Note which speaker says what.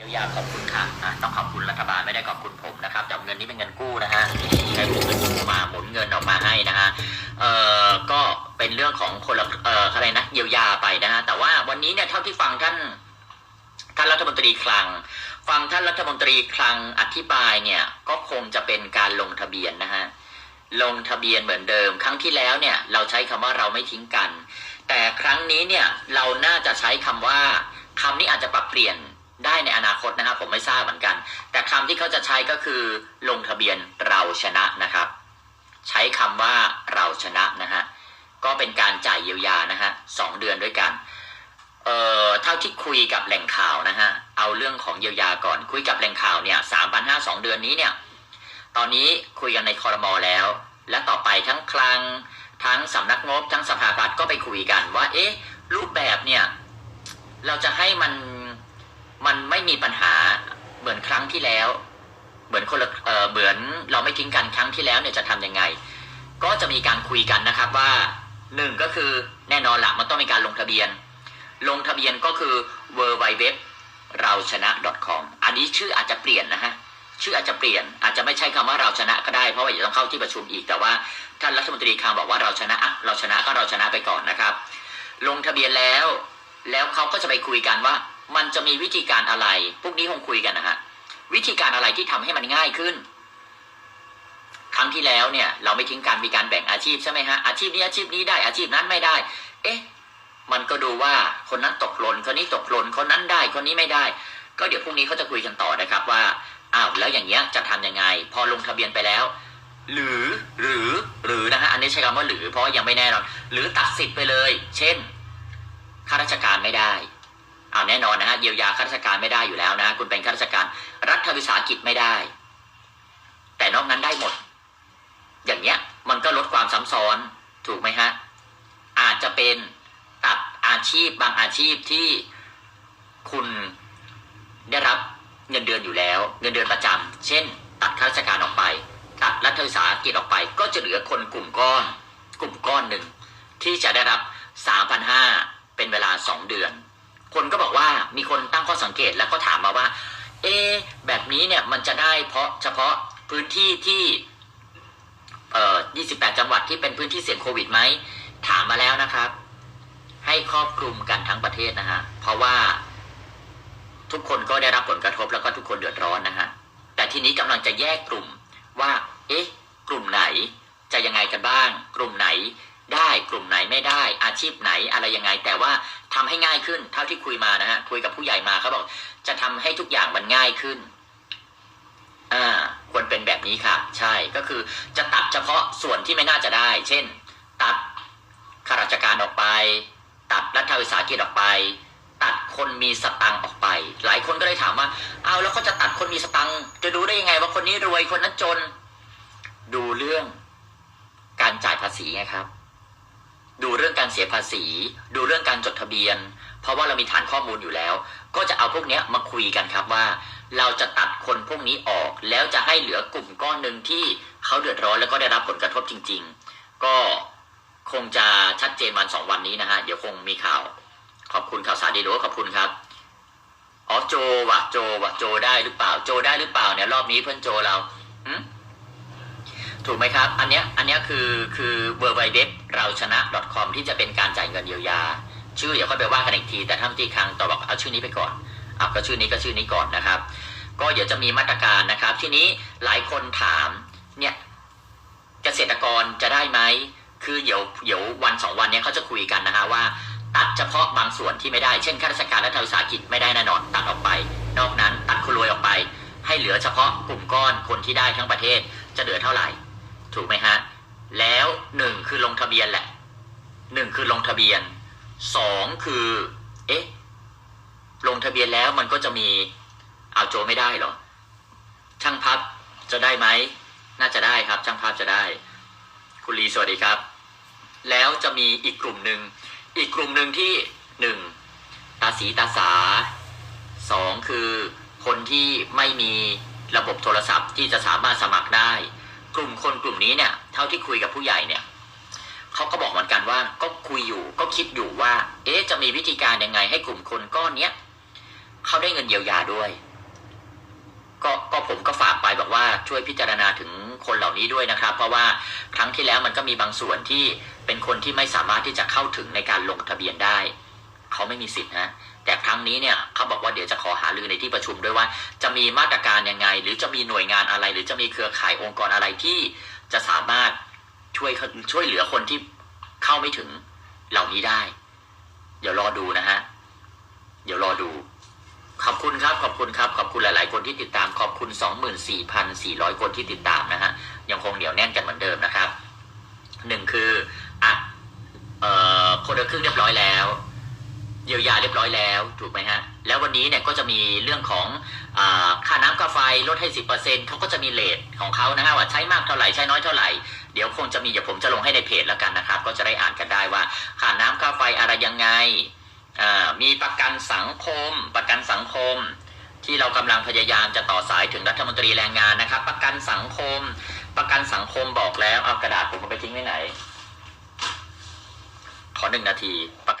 Speaker 1: เยียวยาขอบคุณค่ะอะต้องขอบคุณรัฐบาลไม่ได้ขอบคุณผมนะครับแต่เงินนี้เป็นเงินกู้นะฮะใช้ผมเป็นกู้มาหมุนเงินออกมาให้นะฮะเอ่อก็เป็นเรื่องของคนละเอ่ออะไรนะเยียวยาไปนะฮะแต่ว่าวันนี้เนี่ยเท่าที่ฟังท่านท่านรัฐมนตรีคลัง ฟังท่านรัฐมนตรีคลังอธิบายเนี่ยก็คงจะเป็นการลงทะเบียนนะฮะลงทะเบียนเหมือนเดิม ครั้งที่แล้วเนี่ยเราใช้คำว่าเราไม่ทิ้งกัน แต่ครั้งนี้เนี่ยเราน่าจะใช้คำว่าคำนี้อาจจะปรับเปลี่ยน ได้ในอนาคตนะครับ ผมไม่ทราบเหมือนกัน แต่คำที่เขาจะใช้ก็คือ ลงทะเบียนเราชนะนะครับ ใช้คำว่าเราชนะนะฮะก็เป็นการจ่ายเยียวยานะฮะสองเดือนด้วยกันเอ่อเท่าที่คุยกับแหล่งข่าวนะฮะเอาเรื่องของเยียวยาก่อน คุยกับแหล่งข่าวเนี่ยสามพันห้าสองเดือนนี้เนี่ยตอนนี้คุยกันในคอรมอแล้ว และต่อไปทั้งคลังทั้งสำนักงบทั้งสภาพัฒน์ก็ไปคุยกันว่า เอ๊ะ รูปแบบเนี่ย เราจะให้มัน มันไม่มีปัญหาเหมือนครั้งที่แล้ว เหมือนคนละเออเหมือนเราไม่ทิ้งกันครั้งที่แล้วเนี่ยจะทำยังไง ก็จะมีการคุยกันนะครับว่าหนึ่งก็คือแน่นอนละมันต้องมีการลงทะเบียน ลงทะเบียนก็คือ w w w เราชนะ .com อันนี้ชื่ออาจจะเปลี่ยนนะฮะชื่ออาจจะเปลี่ยนอาจจะไม่ใช่คำว่าเราชนะก็ได้เพราะว่าเดี๋ยวต้องเข้าที่ประชุมอีกแต่ว่าท่านรัฐมนตรีคลังบอกว่าเราชนะอะเราชนะก็เราชนะไปก่อนนะครับ ลงทะเบียนแล้ว แล้วเขาก็จะไปคุยกันว่า มันจะมีวิธีการอะไร พวกนี้คงคุยกันนะฮะ วิธีการอะไรที่ทำให้มันง่ายขึ้น ครั้งที่แล้วเนี่ย เราไม่ทิ้งการมีการแบ่งอาชีพใช่ไหมฮะ อาชีพนี้อาชีพนี้ได้ อาชีพนั้นไม่ได้ เอ๊ะ มันก็ดูว่าคนนั้นตกหล่น คนนี้ตกหล่น คนนั้นได้ คนนี้ไม่ได้ ก็เดี๋ยวพรุ่งนี้เขาจะคุยกันต่อนะครับว่า อ้าว แล้วอย่างเงี้ยจะทำยังไง พอลงทะเบียนไปแล้ว หรือ หรือ หรือนะฮะ อันนี้ใช้คำว่าหรือ เพราะยังไม่แน่นอน หรือตัดสิทธิ์ไปเลย เช่น ข้าราชการไม่ได้ เอาแน่นอนนะฮะเยียวยาข้าราชการไม่ได้อยู่แล้วนะ คุณเป็นข้าราชการ รัฐวิสาหกิจไม่ได้ แต่นอกนั้นได้หมด อย่างเงี้ย มันก็ลดความซ้ำซ้อนถูกไหมฮะ อาจจะเป็นตัดอาชีพบางอาชีพที่คุณได้รับเงินเดือนอยู่แล้ว เงินเดือนประจำเช่น ตัดข้าราชการออกไป ตัดรัฐวิสาหกิจออกไป ก็จะเหลือคนกลุ่มก้อน กลุ่มก้อนหนึ่งที่จะได้รับ 3,500 เป็นเวลา 2 เดือน คนก็บอกว่ามีคนตั้งข้อสังเกตแล้วก็ถามมาว่า เอ๊แบบนี้เนี่ยมันจะได้เพราะเฉพาะพื้นที่ที่เอ่อ28 จังหวัดที่เป็นพื้นที่เสี่ยงโควิดไหม ถามมาแล้วนะครับ ให้ครอบคลุมกันทั้งประเทศนะฮะ เพราะว่าทุกคนก็ได้รับผลกระทบแล้วก็ทุกคนเดือดร้อนนะฮะ แต่ทีนี้กำลังจะแยกกลุ่มว่า เอ๊ะ กลุ่มไหนจะยังไงกันบ้าง กลุ่มไหนได้ กลุ่ม ไหนไม่ได้ อาชีพไหนอะไรยังไง แต่ว่าทำให้ง่ายขึ้น เท่าที่คุยมานะฮะคุยกับผู้ใหญ่มาเขาบอก จะทำให้ทุกอย่างมันง่ายขึ้นอ่าควรเป็นแบบนี้ค่ะ ใช่ก็คือจะตัดเฉพาะส่วนที่ไม่น่าจะได้ เช่น ตัดข้าราชการออกไป ตัดรัฐวิสาหกิจออกไป ตัดคนมีสตังค์ออกไป หลายคนก็เลยถามว่า เอาแล้วเขาจะตัดคนมีสตังค์จะดูได้ยังไง ว่าคนนี้รวยคนนั้นจน ดูเรื่องการจ่ายภาษีไงครับ ดูเรื่องการเสียภาษี ดูเรื่องการจดทะเบียน เพราะว่าเรามีฐานข้อมูลอยู่แล้ว ก็จะเอาพวกนี้มาคุยกันครับว่า เราจะตัดคนพวกนี้ออก แล้วจะให้เหลือกลุ่มก้อนหนึ่งที่เขาเดือดร้อนแล้วก็ได้รับผลกระทบจริง ๆ ก็คงจะชัดเจนวันสองวันนี้นะฮะเดี๋ยวคงมีข่าว ขอบคุณข่าวสารดีด้วยขอบคุณครับอ๋อโจวะโจวะโจได้หรือเปล่า โจได้หรือเปล่าเนี่ยรอบนี้เพื่อนโจเราหึ ถูกไหมครับ อันเนี้ยอันเนี้ยคือคือเวอร์ไวเว็บเราชนะ .com ที่จะเป็นการจ่ายเงินเยียวยา ชื่อเดี๋ยวค่อยไปว่ากันอีกที แต่ท่านตีคลังต่อบอกเอาชื่อนี้ไปก่อนเอะก็ชื่อนี้ก็ชื่อนี้ก่อนนะครับ ก็เดี๋ยวจะมีมาตรการนะครับ ทีนี้หลายคนถามเนี่ยเกษตรกรจะได้ไหมคือเดี๋ยวเดี๋ยววันสองวันเนี้ยเขาจะคุยกันนะฮะว่า ตัดเฉพาะบางส่วนที่ไม่ได้เช่นข้าราชการและทางวิสาหกิจไม่ได้แน่นอนตัดออกไป นอกนั้นตัดคนรวยออกไป ให้เหลือเฉพาะกลุ่มก้อนคนที่ได้ทั้งประเทศจะเหลือเท่าไหร่ ถูกไหมฮะ แล้วหนึ่งคือลงทะเบียนแหละหนึ่งคือลงทะเบียนสองคือเอ๊ะลงทะเบียนแล้วมันก็จะมีเอาโจไม่ได้หรอ ช่างพับจะได้ไหมน่าจะได้ครับ ช่างภาพจะได้ คุณลีสวัสดีครับ แล้วจะมีอีกกลุ่มหนึ่งอีกกลุ่มหนึ่งที่หนึ่งตาสีตาสาสองคือคนที่ไม่มีระบบโทรศัพท์ที่จะสามารถสมัครได้ กลุ่มนี้เนี่ยเท่าที่คุยกับผู้ใหญ่เนี่ยเขาก็บอกเหมือนกันว่าก็คุยอยู่ก็คิดอยู่ว่า เอ๊ะจะมีวิธีการยังไง ให้กลุ่มคนก้อนเนี้ยเขาได้เงินเยียวยาด้วย ก็ก็ผมก็ฝากไปบอกว่าช่วยพิจารณาถึงคนเหล่านี้ด้วยนะครับ เพราะว่าครั้งที่แล้วมันก็มีบางส่วนที่เป็นคนที่ไม่สามารถที่จะเข้าถึงในการลงทะเบียนได้เขาไม่มีสิทธินะ รั้งนี้เนี่ยเขาบอกว่าเดี๋ยวจะขอหารือในที่ประชุมด้วยว่า จะมีมาตรการยังไง หรือจะมีหน่วยงานอะไร หรือจะมีเครือข่ายองค์กรอะไรที่จะสามารถช่วยช่วยเหลือคนที่เข้าไม่ถึงเหล่านี้ได้ เดี๋ยวรอดูนะฮะ เดี๋ยวรอดู ขอบคุณครับ ขอบคุณครับ ขอบคุณหลาย ๆ คนที่ติดตาม ขอบคุณ 24,400 คนที่ติดตามนะฮะ ยังคงเหนียวแน่นกันเหมือนเดิมนะครับ หนึ่งคืออะเอ่อคนละครึ่งเรียบร้อยแล้ว ยียวยาเรียบร้อยแล้วถูกไหมฮะแล้ววันนี้เนี่ยก็จะมีเรื่องของอค่าน้ำค่าไฟลดให้สิบเปอร์เซ็นเขาก็จะมีเลทของเขานะฮะว่าใช้มากเท่าไหร่ใช้น้อยเท่าไหร่เดี๋ยวคงจะมีเดี๋ยวผมจะลงให้ในเพจแล้วกันนะครับ ก็จะได้อ่านกันได้ว่าค่าน้ำค่าไฟอะไรยังไงมีประกันสังคม ประกันสังคม ที่เรากำลังพยายามจะต่อสายถึงรัฐมนตรีแรงงานนะครับ ประกันสังคม ประกันสังคมบอกแล้วเอากระดาษผมไปทิ้งไว้ไหน ขอหนึ่งนาที